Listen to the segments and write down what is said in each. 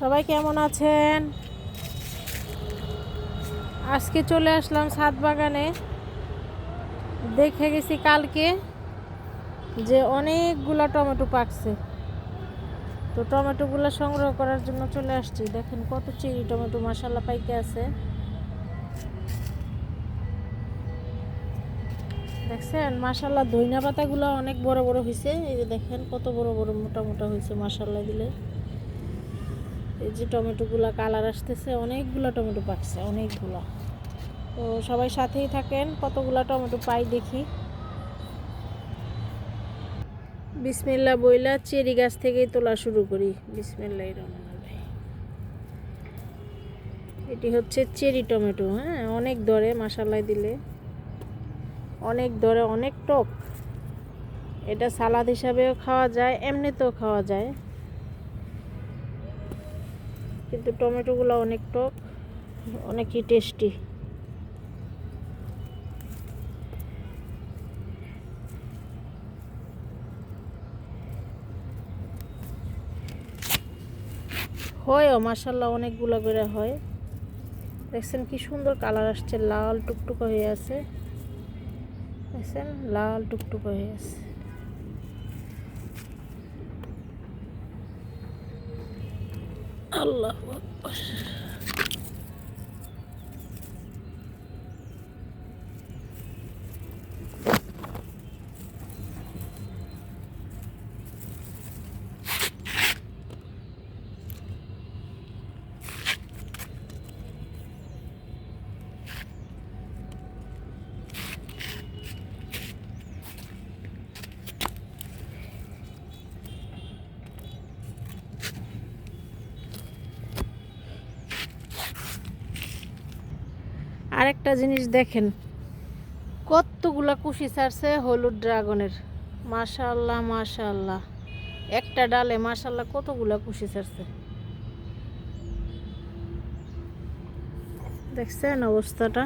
সবাই কেমন আছেন? আজকে চলে আসলাম ছাদ বাগানে। দেখে গেছি কালকে যে অনেকগুলা টমেটো পাকছে। তো টমেটোগুলো সংগ্রহ করার জন্য চলে আসছি। দেখেন কত চিনি টমেটো মশালা পাইকে আছে। দেখছেন? মাসাল্লাহ ধইনা পাতাগুলো অনেক বড় বড় হয়েছে এই যে দেখেন কত বড় বড় মোটা মোটা হয়েছে মাসাল্লাহ দিলে। এই যে টমেটোগুলো কালার আসতেছে, অনেকগুলো টমেটো পাকছে, অনেকগুলো। তো সবাই সাথেই থাকেন, কতগুলো টমেটো পাই দেখি। বিসমিল্লা বইলা চেরি গাছ থেকেই তোলা শুরু করি। বিসমিল্লাহ রহমান এটি হচ্ছে চেরি টমেটো হ্যাঁ অনেক দরে মাসাল্লায় দিলে। অনেক দরে, অনেক টক। এটা সালাদ হিসাবেও খাওয়া যায়, এমনিতেও খাওয়া যায়। কিন্তু টমেটোগুলো অনেক টক, অনেকই টেস্টি। হয়ও মাসাল্লাহ অনেকগুলো করে হয়। দেখছেন কি সুন্দর কালার আসছে, লাল টুকটুকা হয়ে আছে। দেখছেন? লাল টুকটুকা হয়ে আছে। আল্লাহ আকবার আরেকটা জিনিস দেখেন, কতগুলা কুশি ছাড়ছে হলুদ ড্রাগনের। মাশাল্লাহ মাশাল্লাহ একটা ডালে মাশাল্লাহ কতগুলা কুশি ছাড়ছে। দেখছেন অবস্থাটা?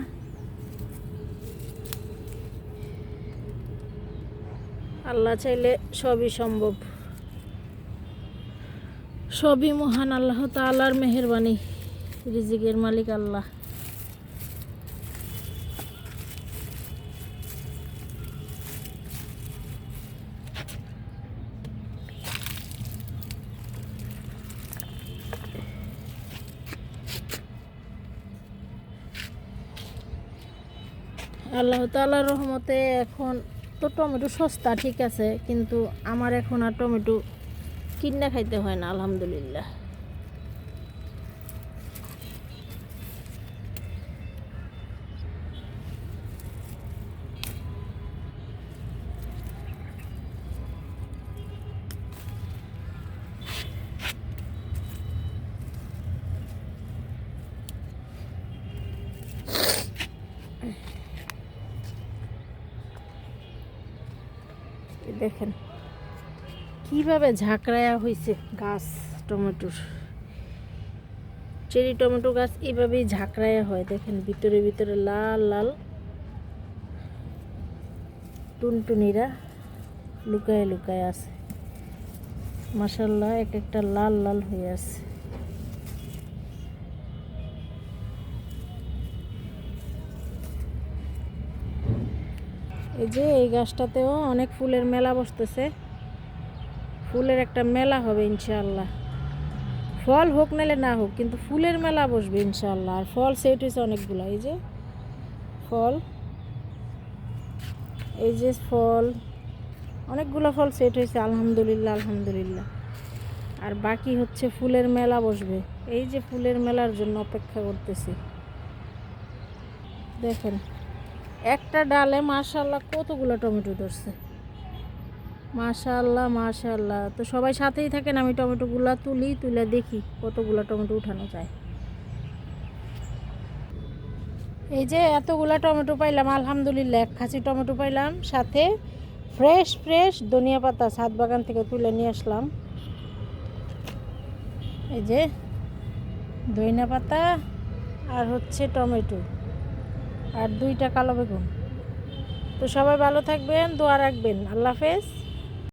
আল্লাহ চাইলে সবই সম্ভব। সবই মহান আল্লাহ তালার মেহরবানি, রিজিকের মালিক আল্লাহ। আল্লাহ তালার রহমতে এখন তো টমেটো সস্তা ঠিক আছে, কিন্তু আমার এখন আর টমেটো কিনে খাইতে হয় না, আলহামদুলিল্লাহ। দেখেন, কীভাবে ঝাঁকড়ায়া হয়েছে গাছ, টমেটোর। চেরি, টমেটো গাছ এইভাবেই ঝাঁকড়ায়া হয়, দেখেন, ভিতরে ভিতরে লাল লাল। টুনটুনিরা লুকায় লুকায় আছে। মাসাল্লাহ এক একটা লাল লাল হয়ে আছে। এই যে এই গাছটাতেও অনেক ফুলের মেলা বসতেছে। ফুলের একটা মেলা হবে ইনশাল্লাহ ফল হোক নালে না হোক, কিন্তু ফুলের মেলা বসবে ইনশাল্লাহ আর ফল সেট হয়েছে অনেকগুলো। এই যে ফল, এই যে ফল, অনেকগুলো ফল সেট হয়েছে, আলহামদুলিল্লাহ আলহামদুলিল্লাহ। আর বাকি হচ্ছে ফুলের মেলা বসবে। এই যে ফুলের মেলার জন্য অপেক্ষা করতেছি। দেখেন। একটা ডালে মাশাল্লাহ কতগুলো টমেটো ধরছে। মাশাল্লাহ মাশাল্লাহ তো সবাই সাথেই থাকেন, আমি টমেটোগুলো তুলি, তুলে দেখি কতগুলো টমেটো উঠানো যায়। এই যে এতগুলো টমেটো পাইলাম, আলহামদুলিল্লাহ, এক খাসি টমেটো পাইলাম, সাথে ফ্রেশ ফ্রেশ ধনিয়া পাতা ছাদ বাগান থেকে তুলে নিয়ে আসলাম। এই যে ধনিয়া পাতা আর হচ্ছে টমেটো। আর দুইটা কালো বেগুন। তো সবাই ভালো থাকবেন দোয়া রাখবেন। আল্লাহ হাফেজ।